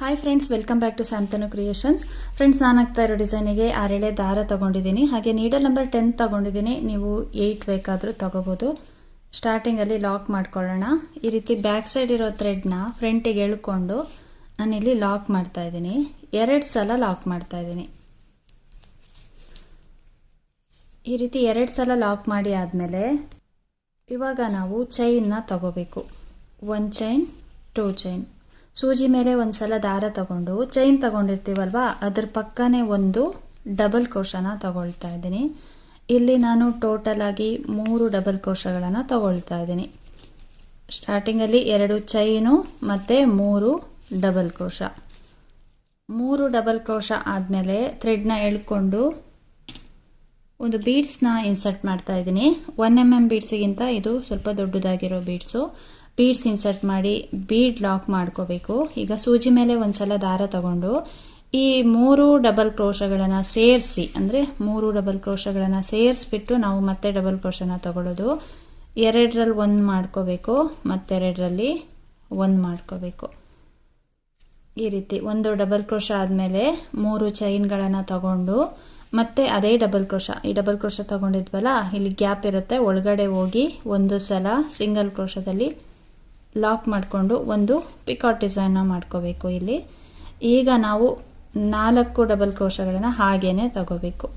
Hi friends welcome back to Samtanu creations friends ನಾನು ಆಗ್ತಾ ಇರೋ ಡಿಸೈನಿಗೆ ಆರೇಳೆ ದಾರ ತಗೊಂಡಿದ್ದೀನಿ. ಹಾಗೆ ನೀಡಲ್ ನಂಬರ್ ಟೆನ್ ತಗೊಂಡಿದ್ದೀನಿ. ನೀವು ಏಯ್ಟ್ ಬೇಕಾದರೂ ತೊಗೋಬೋದು. ಸ್ಟಾರ್ಟಿಂಗಲ್ಲಿ ಲಾಕ್ ಮಾಡ್ಕೊಳ್ಳೋಣ. ಈ ರೀತಿ ಬ್ಯಾಕ್ ಸೈಡ್ ಇರೋ ಥ್ರೆಡ್ನ ಫ್ರಂಟಿಗೆ ಎಳ್ಕೊಂಡು ನಾನಿಲ್ಲಿ ಲಾಕ್ ಮಾಡ್ತಾ ಇದ್ದೀನಿ. ಎರಡು ಸಲ ಲಾಕ್ ಮಾಡ್ತಾ ಇದ್ದೀನಿ. ಈ ರೀತಿ ಎರಡು ಸಲ ಲಾಕ್ ಮಾಡಿ ಆದಮೇಲೆ ಇವಾಗ ನಾವು ಚೈನ್ನ ತಗೋಬೇಕು. ಒನ್ ಚೈನ್ ಟೂ ಚೈನ್ ಸೂಜಿ ಮೇಲೆ ಒಂದು ಸಲ ದಾರ ತಗೊಂಡು ಚೈನ್ ತಗೊಂಡಿರ್ತೀವಲ್ವಾ, ಅದ್ರ ಪಕ್ಕನೇ ಒಂದು ಡಬಲ್ ಕ್ರೋಶನ ತಗೊಳ್ತಾ ಇದ್ದೀನಿ. ಇಲ್ಲಿ ನಾನು ಟೋಟಲ್ ಆಗಿ ಮೂರು ಡಬಲ್ ಕ್ರೋಶಗಳನ್ನು ತಗೊಳ್ತಾ ಇದ್ದೀನಿ. ಸ್ಟಾರ್ಟಿಂಗಲ್ಲಿ ಎರಡು ಚೈನು ಮತ್ತು ಮೂರು ಡಬಲ್ ಕ್ರೋಶ ಮೂರು ಡಬಲ್ ಕ್ರೋಶ ಆದಮೇಲೆ ಥ್ರೆಡ್ನ ಎಳ್ಕೊಂಡು ಒಂದು ಬೀಡ್ಸ್ನ ಇನ್ಸರ್ಟ್ ಮಾಡ್ತಾ ಇದ್ದೀನಿ. ಒನ್ ಎಂ ಎಂ ಬೀಡ್ಸಿಗಿಂತ ಇದು ಸ್ವಲ್ಪ ದೊಡ್ಡದಾಗಿರೋ ಬೀಡ್ಸು ಬೀಡ್ಸ್ ಇನ್ಸರ್ಟ್ ಮಾಡಿ ಬೀಡ್ ಲಾಕ್ ಮಾಡ್ಕೋಬೇಕು. ಈಗ ಸೂಜಿ ಮೇಲೆ ಒಂದು ಸಲ ದಾರ ತಗೊಂಡು ಈ ಮೂರು ಡಬಲ್ ಕ್ರೋಶಗಳನ್ನು ಸೇರಿಸಿ, ಅಂದರೆ ಮೂರು ಡಬಲ್ ಕ್ರೋಶಗಳನ್ನು ಸೇರಿಸ್ಬಿಟ್ಟು ನಾವು ಮತ್ತೆ ಡಬಲ್ ಕ್ರೋಶನ ತಗೊಳ್ಳೋದು. ಎರಡರಲ್ಲಿ ಒಂದು ಮಾಡ್ಕೋಬೇಕು, ಮತ್ತೆರಡರಲ್ಲಿ ಒಂದು ಮಾಡ್ಕೋಬೇಕು. ಈ ರೀತಿ ಒಂದು ಡಬಲ್ ಕ್ರೋಶ ಆದಮೇಲೆ ಮೂರು ಚೈನ್ಗಳನ್ನು ತಗೊಂಡು ಮತ್ತೆ ಅದೇ ಡಬಲ್ ಕ್ರೋಶ. ಈ ಡಬಲ್ ಕ್ರೋಶ ತಗೊಂಡಿದ್ವಲ್ಲ, ಇಲ್ಲಿ ಗ್ಯಾಪ್ ಇರುತ್ತೆ. ಒಳಗಡೆ ಹೋಗಿ ಒಂದು ಸಲ ಸಿಂಗಲ್ ಕ್ರೋಶದಲ್ಲಿ ಲಾಕ್ ಮಾಡಿಕೊಂಡು ಒಂದು ಪಿಕಾಟ್ ಡಿಸೈನ್ನ ಮಾಡ್ಕೋಬೇಕು ಇಲ್ಲಿ. ಈಗ ನಾವು ನಾಲ್ಕು ಡಬಲ್ ಕ್ರೋಶಗಳನ್ನು ಹಾಗೇ ತಗೋಬೇಕು.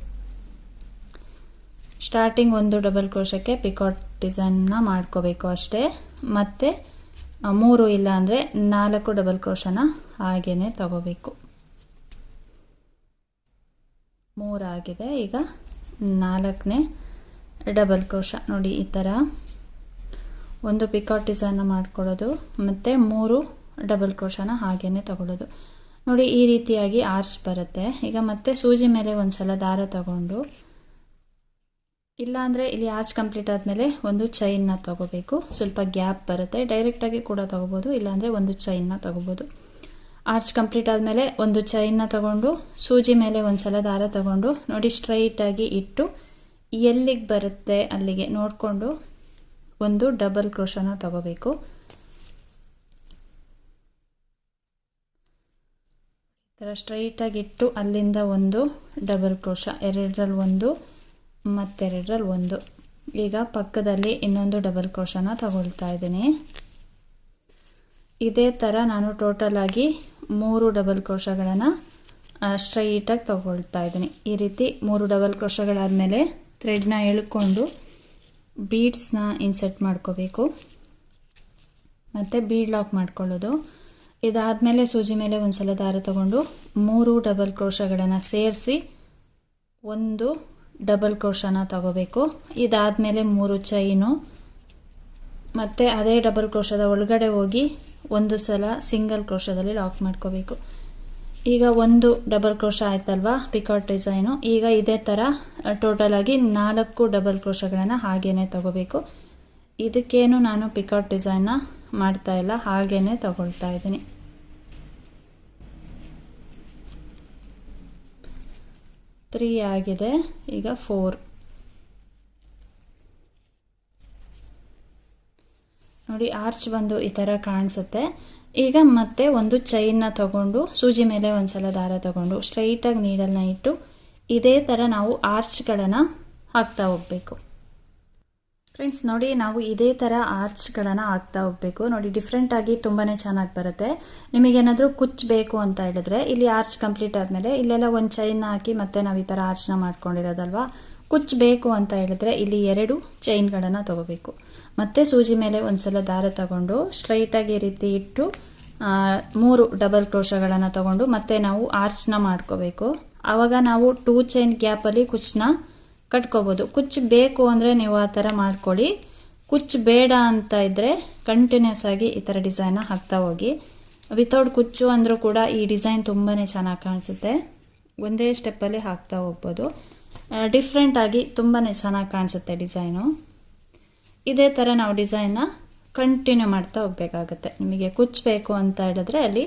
ಸ್ಟಾರ್ಟಿಂಗ್ ಒಂದು ಡಬಲ್ ಕ್ರೋಶಕ್ಕೆ ಪಿಕಾಟ್ ಡಿಸೈನ್ನ ಮಾಡ್ಕೋಬೇಕು ಅಷ್ಟೇ. ಮತ್ತು ಮೂರು ಇಲ್ಲ ಅಂದರೆ ನಾಲ್ಕು ಡಬಲ್ ಕ್ರೋಶನ ಹಾಗೇ ತಗೋಬೇಕು. ಮೂರಾಗಿದೆ. ಈಗ ನಾಲ್ಕನೇ ಡಬಲ್ ಕ್ರೋಶ ನೋಡಿ, ಈ ಥರ ಒಂದು ಪಿಕಾಟ್ ಡಿಸೈನ್ನ ಮಾಡ್ಕೊಳ್ಳೋದು, ಮತ್ತು ಮೂರು ಡಬಲ್ ಕ್ರೋಶನ ಹಾಗೇ ತಗೊಳ್ಳೋದು. ನೋಡಿ, ಈ ರೀತಿಯಾಗಿ ಆರ್ಸ್ ಬರುತ್ತೆ. ಈಗ ಮತ್ತೆ ಸೂಜಿ ಮೇಲೆ ಒಂದು ಸಲ ದಾರ ತಗೊಂಡು, ಇಲ್ಲಾಂದರೆ ಇಲ್ಲಿ ಆರ್ಚ್ ಕಂಪ್ಲೀಟ್ ಆದಮೇಲೆ ಒಂದು ಚೈನ್ನ ತಗೋಬೇಕು. ಸ್ವಲ್ಪ ಗ್ಯಾಪ್ ಬರುತ್ತೆ. ಡೈರೆಕ್ಟಾಗಿ ಕೂಡ ತಗೋಬೋದು, ಇಲ್ಲಾಂದರೆ ಒಂದು ಚೈನ್ನ ತಗೋಬೋದು. ಆರ್ಚ್ ಕಂಪ್ಲೀಟ್ ಆದಮೇಲೆ ಒಂದು ಚೈನ್ನ ತಗೊಂಡು, ಸೂಜಿ ಮೇಲೆ ಒಂದು ಸಲ ದಾರ ತಗೊಂಡು, ನೋಡಿ ಸ್ಟ್ರೈಟಾಗಿ ಇಟ್ಟು ಎಲ್ಲಿಗೆ ಬರುತ್ತೆ ಅಲ್ಲಿಗೆ ನೋಡಿಕೊಂಡು ಒಂದು ಡಬಲ್ ಕ್ರೋಶನ ತಗೋಬೇಕು. ಈ ಥರ ಸ್ಟ್ರೈಟಾಗಿ ಇಟ್ಟು ಅಲ್ಲಿಂದ ಒಂದು ಡಬಲ್ ಕ್ರೋಶ, ಎರಡರಲ್ಲಿ ಒಂದು, ಮತ್ತೆರಡರಲ್ಲಿ ಒಂದು. ಈಗ ಪಕ್ಕದಲ್ಲಿ ಇನ್ನೊಂದು ಡಬಲ್ ಕ್ರೋಶನ ತಗೊಳ್ತಾ ಇದ್ದೀನಿ. ಇದೇ ಥರ ನಾನು ಟೋಟಲ್ ಆಗಿ ಮೂರು ಡಬಲ್ ಕ್ರೋಶಗಳನ್ನು ಸ್ಟ್ರೈಟಾಗಿ ತಗೊಳ್ತಾ ಇದ್ದೀನಿ. ಈ ರೀತಿ ಮೂರು ಡಬಲ್ ಕ್ರೋಶಗಳಾದಮೇಲೆ ಥ್ರೆಡ್ನ ಎಳ್ಕೊಂಡು ಬೀಡ್ಸ್ನ ಇನ್ಸರ್ಟ್ ಮಾಡ್ಕೋಬೇಕು. ಮತ್ತು ಬೀಡ್ ಲಾಕ್ ಮಾಡ್ಕೊಳ್ಳೋದು. ಇದಾದಮೇಲೆ ಸೂಜಿ ಮೇಲೆ ಒಂದು ಸಲ ದಾರ ತಗೊಂಡು ಮೂರು ಡಬಲ್ ಕ್ರೋಶಗಳನ್ನು ಸೇರಿಸಿ ಒಂದು ಡಬಲ್ ಕ್ರೋಶನ ತಗೋಬೇಕು. ಇದಾದಮೇಲೆ ಮೂರು ಚೈನು ಮತ್ತು ಅದೇ ಡಬಲ್ ಕ್ರೋಶದ ಒಳಗಡೆ ಹೋಗಿ ಒಂದು ಸಲ ಸಿಂಗಲ್ ಕ್ರೋಶದಲ್ಲಿ ಲಾಕ್ ಮಾಡ್ಕೋಬೇಕು. ಈಗ ಒಂದು ಡಬಲ್ ಕ್ರೋಶ ಆಯ್ತಲ್ವಾ? ಪಿಕಾಟ್ ಡಿಸೈನು ಈಗ ಇದೇ ಥರ ಟೋಟಲ್ ಆಗಿ ನಾಲ್ಕು ಡಬಲ್ ಕ್ರೋಶಗಳನ್ನು ಹಾಗೇ ತಗೋಬೇಕು. ಇದಕ್ಕೇನು ನಾನು ಪಿಕಾಟ್ ಡಿಸೈನ್ನ ಮಾಡ್ತಾ ಇಲ್ಲ ಹಾಗೇ ತಗೊಳ್ತಾ ಇದ್ದೀನಿ. ತ್ರೀ ಆಗಿದೆ, ಈಗ ಫೋರ್ ನೋಡಿ ಆರ್ಚ್ ಬಂದು ಈ ಥರ ಕಾಣಿಸುತ್ತೆ. ಈಗ ಮತ್ತೆ ಒಂದು ಚೈನ್ನ ತಗೊಂಡು, ಸೂಜಿ ಮೇಲೆ ಒಂದು ಸಲ ದಾರ ತಗೊಂಡು ಸ್ಟ್ರೈಟಾಗಿ ನೀಡಲ್ನ ಇಟ್ಟು ಇದೇ ಥರ ನಾವು ಆರ್ಚ್ಗಳನ್ನು ಹಾಕ್ತಾ ಹೋಗಬೇಕು. ಫ್ರೆಂಡ್ಸ್ ನೋಡಿ ನಾವು ಇದೇ ಥರ ಆರ್ಚ್ಗಳನ್ನು ಹಾಕ್ತಾ ಹೋಗಬೇಕು. ನೋಡಿ ಡಿಫ್ರೆಂಟಾಗಿ ತುಂಬಾ ಚೆನ್ನಾಗಿ ಬರುತ್ತೆ. ನಿಮಗೇನಾದರೂ ಕುಚ್ ಬೇಕು ಅಂತ ಹೇಳಿದ್ರೆ, ಇಲ್ಲಿ ಆರ್ಚ್ ಕಂಪ್ಲೀಟ್ ಆದಮೇಲೆ ಇಲ್ಲೆಲ್ಲ ಒಂದು ಚೈನ್ನ ಹಾಕಿ ಮತ್ತೆ ನಾವು ಈ ಥರ ಆರ್ಚ್ನ ಮಾಡ್ಕೊಂಡಿರೋದಲ್ವಾ? ಕುಚ್ ಬೇಕು ಅಂತ ಹೇಳಿದ್ರೆ ಇಲ್ಲಿ ಎರಡು ಚೈನ್ಗಳನ್ನು ತಗೋಬೇಕು. ಮತ್ತೆ ಸೂಜಿ ಮೇಲೆ ಒಂದು ಸಲ ದಾರ ತಗೊಂಡು ಸ್ಟ್ರೈಟಾಗಿ ಈ ರೀತಿ ಇಟ್ಟು ಮೂರು ಡಬಲ್ ಕ್ರೋಶಗಳನ್ನು ತಗೊಂಡು ಮತ್ತೆ ನಾವು ಆರ್ಚ್ನ ಮಾಡ್ಕೋಬೇಕು. ಆವಾಗ ನಾವು ಟೂ ಚೈನ್ ಗ್ಯಾಪಲ್ಲಿ ಕುಚ್ಚನ್ನ ಕಟ್ಕೋಬೋದು. ಕುಚ್ಚು ಬೇಕು ಅಂದರೆ ನೀವು ಆ ಥರ ಮಾಡ್ಕೊಳ್ಳಿ. ಕುಚ್ಚು ಬೇಡ ಅಂತ ಇದ್ದರೆ ಕಂಟಿನ್ಯೂಸ್ ಆಗಿ ಈ ಥರ ಡಿಸೈನ್ನ ಹಾಕ್ತಾ ಹೋಗಿ. ವಿತೌಟ್ ಕುಚ್ಚು ಅಂದರೂ ಕೂಡ ಈ ಡಿಸೈನ್ ತುಂಬಾ ಚೆನ್ನಾಗಿ ಕಾಣಿಸುತ್ತೆ. ಒಂದೇ ಸ್ಟೆಪ್ಪಲ್ಲಿ ಹಾಕ್ತಾ ಹೋಗ್ಬೋದು. ಡಿಫ್ರೆಂಟಾಗಿ ತುಂಬಾ ಚೆನ್ನಾಗಿ ಕಾಣಿಸುತ್ತೆ ಡಿಸೈನು. ಇದೇ ಥರ ನಾವು ಡಿಸೈನ್ನ ಕಂಟಿನ್ಯೂ ಮಾಡ್ತಾ ಹೋಗಬೇಕಾಗತ್ತೆ. ನಿಮಗೆ ಕುಚ್ಚಬೇಕು ಅಂತ ಹೇಳಿದ್ರೆ ಅಲ್ಲಿ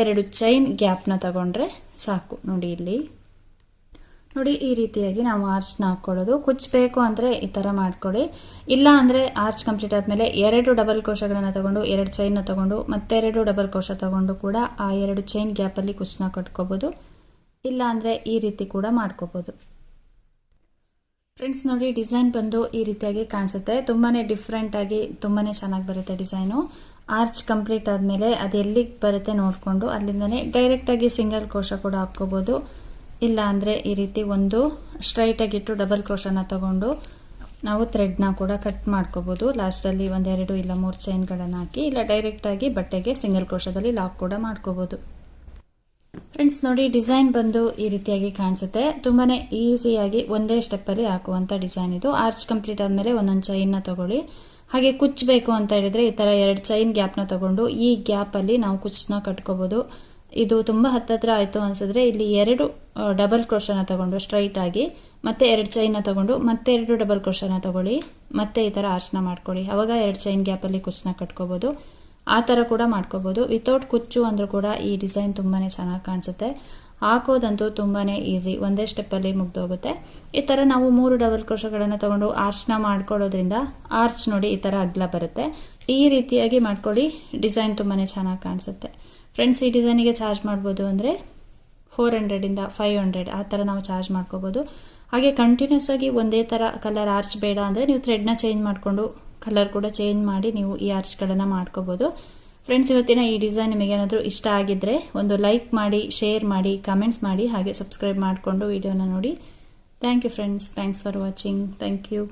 ಎರಡು ಚೈನ್ ಗ್ಯಾಪ್ನ ತಗೊಂಡ್ರೆ ಸಾಕು. ನೋಡಿ ಇಲ್ಲಿ. ನೋಡಿ ಈ ರೀತಿಯಾಗಿ ನಾವು ಆರ್ಚ್ನ ಹಾಕ್ಕೊಳ್ಳೋದು ಕುಚ್ಚಬೇಕು ಅಂದರೆ ಈ ಥರ ಮಾಡ್ಕೊಳ್ಳಿ. ಇಲ್ಲ ಅಂದರೆ ಆರ್ಚ್ ಕಂಪ್ಲೀಟ್ ಆದಮೇಲೆ ಎರಡು ಡಬಲ್ ಕೋಶಗಳನ್ನು ತಗೊಂಡು, ಎರಡು ಚೈನ್ನ ತಗೊಂಡು, ಮತ್ತೆರಡು ಡಬಲ್ ಕೋಶ ತಗೊಂಡು ಕೂಡ ಆ ಎರಡು ಚೈನ್ ಗ್ಯಾಪಲ್ಲಿ ಕುಚ್ಚನ್ನ ಕಟ್ಕೋಬೋದು. ಇಲ್ಲ ಅಂದರೆ ಈ ರೀತಿ ಕೂಡ ಮಾಡ್ಕೋಬೋದು. ಫ್ರೆಂಡ್ಸ್ ನೋಡಿ ಡಿಸೈನ್ ಬಂದು ಈ ರೀತಿಯಾಗಿ ಕಾಣಿಸುತ್ತೆ. ತುಂಬಾ ಡಿಫ್ರೆಂಟಾಗಿ ತುಂಬಾ ಚೆನ್ನಾಗಿ ಬರುತ್ತೆ ಡಿಸೈನು ಆರ್ಚ್ ಕಂಪ್ಲೀಟ್ ಆದಮೇಲೆ ಅದು ಎಲ್ಲಿಗೆ ಬರುತ್ತೆ ನೋಡಿಕೊಂಡು ಅಲ್ಲಿಂದನೇ ಡೈರೆಕ್ಟಾಗಿ ಸಿಂಗಲ್ ಕ್ರೋಶ ಕೂಡ ಹಾಕ್ಕೋಬೋದು. ಇಲ್ಲ ಅಂದರೆ ಈ ರೀತಿ ಒಂದು ಸ್ಟ್ರೈಟಾಗಿಟ್ಟು ಡಬಲ್ ಕ್ರೋಶನ ತಗೊಂಡು ನಾವು ಥ್ರೆಡ್ನ ಕೂಡ ಕಟ್ ಮಾಡ್ಕೋಬೋದು. ಲಾಸ್ಟಲ್ಲಿ ಒಂದೆರಡು ಇಲ್ಲ ಮೂರು ಚೈನ್ಗಳನ್ನು ಹಾಕಿ, ಇಲ್ಲ ಡೈರೆಕ್ಟಾಗಿ ಬಟ್ಟೆಗೆ ಸಿಂಗಲ್ ಕ್ರೋಶದಲ್ಲಿ ಲಾಕ್ ಕೂಡ ಮಾಡ್ಕೋಬೋದು. ಫ್ರೆಂಡ್ಸ್ ನೋಡಿ ಡಿಸೈನ್ ಬಂದು ಈ ರೀತಿಯಾಗಿ ಕಾಣಿಸುತ್ತೆ. ತುಂಬಾ ಈಸಿಯಾಗಿ ಒಂದೇ ಸ್ಟೆಪ್ಪಲ್ಲಿ ಹಾಕುವಂಥ ಡಿಸೈನ್ ಇದು. ಆರ್ಚ್ ಕಂಪ್ಲೀಟ್ ಆದಮೇಲೆ ಒಂದೊಂದು ಚೈನ್ನ ತೊಗೊಳ್ಳಿ. ಹಾಗೆ ಕುಚ್ಚಬೇಕು ಅಂತ ಹೇಳಿದರೆ ಈ ಥರ ಎರಡು ಚೈನ್ ಗ್ಯಾಪ್ನ ತೊಗೊಂಡು ಈ ಗ್ಯಾಪಲ್ಲಿ ನಾವು ಕುಚ್ಚನ್ನ ಕಟ್ಕೋಬೋದು. ಇದು ತುಂಬ ಹತ್ತತ್ರ ಆಯಿತು ಅನಿಸಿದ್ರೆ ಇಲ್ಲಿ ಎರಡು ಡಬಲ್ ಕ್ರೋಶನ ತಗೊಂಡು ಸ್ಟ್ರೈಟ್ ಆಗಿ, ಮತ್ತೆ ಎರಡು ಚೈನ್ನ ತಗೊಂಡು ಮತ್ತೆ ಎರಡು ಡಬಲ್ ಕ್ರೋಶನ ತಗೊಳ್ಳಿ, ಮತ್ತೆ ಈ ಥರ ಆರ್ಚನ ಮಾಡ್ಕೊಳ್ಳಿ. ಅವಾಗ ಎರಡು ಚೈನ್ ಗ್ಯಾಪಲ್ಲಿ ಕುಚ್ಚನ್ನ ಕಟ್ಕೋಬೋದು. ಆ ಥರ ಕೂಡ ಮಾಡ್ಕೋಬೋದು. ವಿತೌಟ್ ಕುಚ್ಚು ಅಂದರೂ ಕೂಡ ಈ ಡಿಸೈನ್ ತುಂಬಾ ಚೆನ್ನಾಗಿ ಕಾಣಿಸುತ್ತೆ. ಹಾಕೋದಂತೂ ತುಂಬಾ ಈಸಿ ಒಂದೇ ಸ್ಟೆಪ್ಪಲ್ಲಿ ಮುಗ್ದೋಗುತ್ತೆ. ಈ ಥರ ನಾವು ಮೂರು ಡಬಲ್ ಕ್ರೋಶಗಳನ್ನು ತೊಗೊಂಡು ಆರ್ಚ್ನ ಮಾಡ್ಕೊಳ್ಳೋದ್ರಿಂದ ಆರ್ಚ್ ನೋಡಿ ಈ ಥರ ಅಗ್ಲ ಬರುತ್ತೆ. ಈ ರೀತಿಯಾಗಿ ಮಾಡ್ಕೊಳ್ಳಿ ಡಿಸೈನ್ ತುಂಬಾ ಚೆನ್ನಾಗಿ ಕಾಣಿಸುತ್ತೆ. ಫ್ರೆಂಡ್ಸ್ ಈ ಡಿಸೈನಿಗೆ ಚಾರ್ಜ್ ಮಾಡ್ಬೋದು ಅಂದರೆ ಫೋರ್ ಹಂಡ್ರೆಡಿಂದ ಫೈವ್ ಹಂಡ್ರೆಡ್ ಆ ಥರ ನಾವು ಚಾರ್ಜ್ ಮಾಡ್ಕೋಬೋದು. ಹಾಗೆ ಕಂಟಿನ್ಯೂಸ್ ಆಗಿ ಒಂದೇ ಥರ ಕಲರ್ ಆರ್ಚ್ ಬೇಡ ಅಂದರೆ ನೀವು ಥ್ರೆಡ್ನ ಚೇಂಜ್ ಮಾಡಿಕೊಂಡು ಕಲರ್ ಕೂಡ ಚೇಂಜ್ ಮಾಡಿ ನೀವು ಈ ಆರ್ಚ್ಗಳನ್ನು ಮಾಡ್ಕೋಬೋದು. ಫ್ರೆಂಡ್ಸ್ ಇವತ್ತಿನ ಈ ಡಿಸೈನ್ ನಿಮಗೇನಾದರೂ ಇಷ್ಟ ಆಗಿದ್ದರೆ ಒಂದು ಲೈಕ್ ಮಾಡಿ ಶೇರ್ ಮಾಡಿ ಕಮೆಂಟ್ಸ್ ಮಾಡಿ, ಹಾಗೆ ಸಬ್ಸ್ಕ್ರೈಬ್ ಮಾಡಿಕೊಂಡು ವಿಡಿಯೋನ ನೋಡಿ. Thank you friends thanks for watching thank you